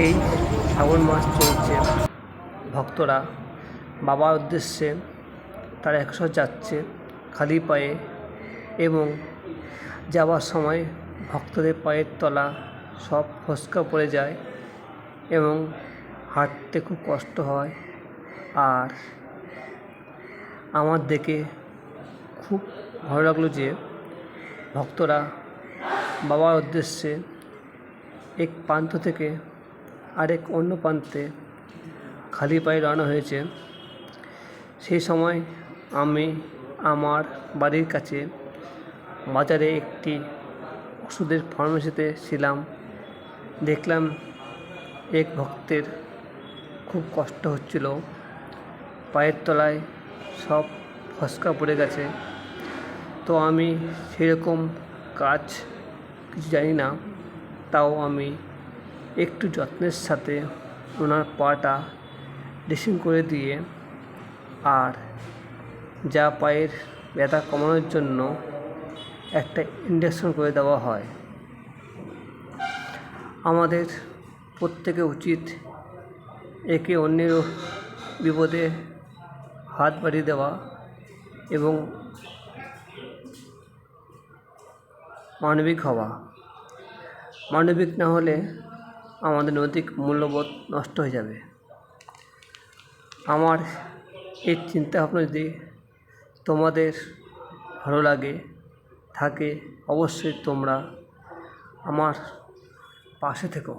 এই শ্রাবণ মাস চলছে। ভক্তরা বাবার উদ্দেশ্যে তারা একশো যাচ্ছে খালি পায়ে এবং যাওয়ার সময় ভক্তদের পায়ের তলা সব ফসকা পড়ে যায় এবং হাঁটতে খুব কষ্ট হয় আর আমার দেখে খুব ভালো লাগল যে ভক্তরা বাবার উদ্দেশ্যে এক প্রান্ত থেকে আরেক অন্য প্রান্তে খালি পায়ে রওনা হয়েছে। সেই সময় আমি আমার বাড়ির কাছে বাজারে একটি ওষুধের ফার্মেসিতে ছিলাম। দেখলাম এক ভক্তের খুব কষ্ট হচ্ছিল। পায়ের তলায় সব ফসকা পড়ে গেছে। তো আমি সেরকম কাজ কিছু জানি না, তাও আমি একটু যত্নের সাথে ওনার পাটা ড্রেসিং করে দিয়ে আর যা পায়ের ব্যথা কমানোর জন্য একটা ইঞ্জেকশন করে দেওয়া হয়। আমাদের প্রত্যেকে উচিত একে অন্যের বিপদে হাত বাড়িয়ে দেওয়া এবং মানবিক হওয়া। মানবিক না হলে আমাদের নৈতিক মূল্যবোধ নষ্ট হয়ে যাবে। আমার এই চিন্তাভাবনা যদি তোমাদের ভালো লাগে, থাকে অবশ্যই তোমরা আমার পাশে থেকো।